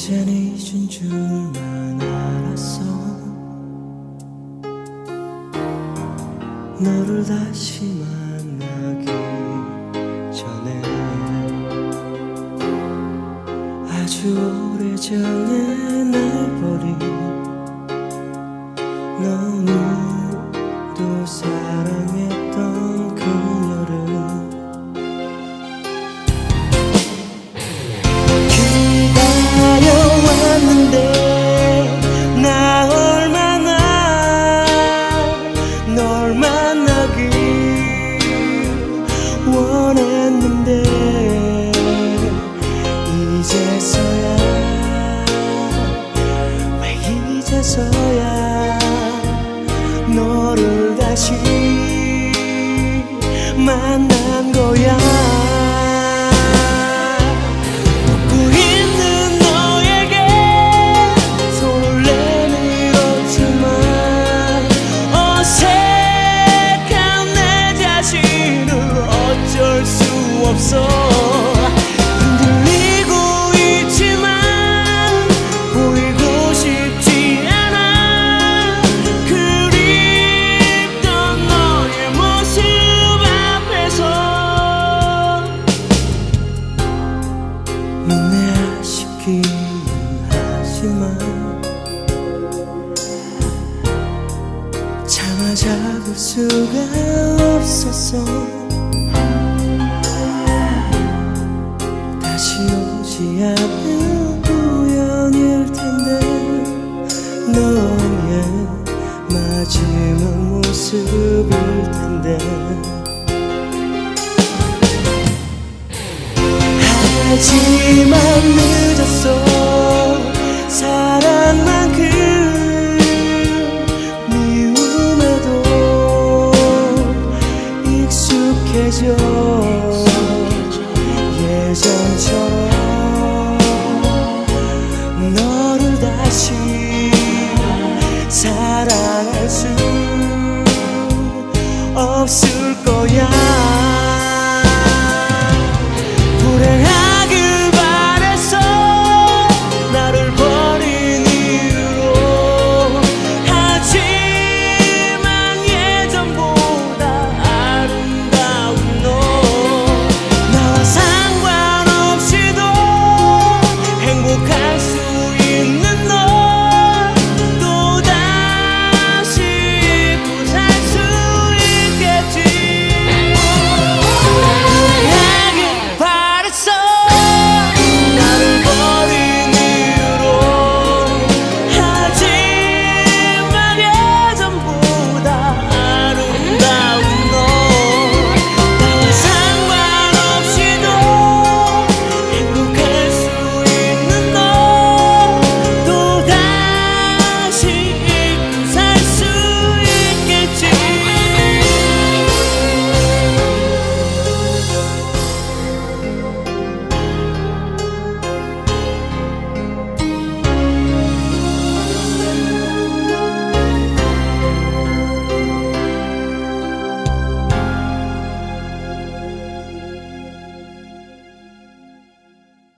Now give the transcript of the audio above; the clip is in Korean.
이젠 잊은 줄만 알았어. 너를 다시 만나기 전에 아주 오래전에 날 버린 너무도 사랑했 널 만나길 원했는데 이제서야 왜 이제서야 너를 다시 만난 거야 아쉽기는 하지만 차마 잡을 수가 없었어 다시 오지 않는 우연일 텐데 너의 마지막 모습일 텐데 하지만 늘 없을 거야.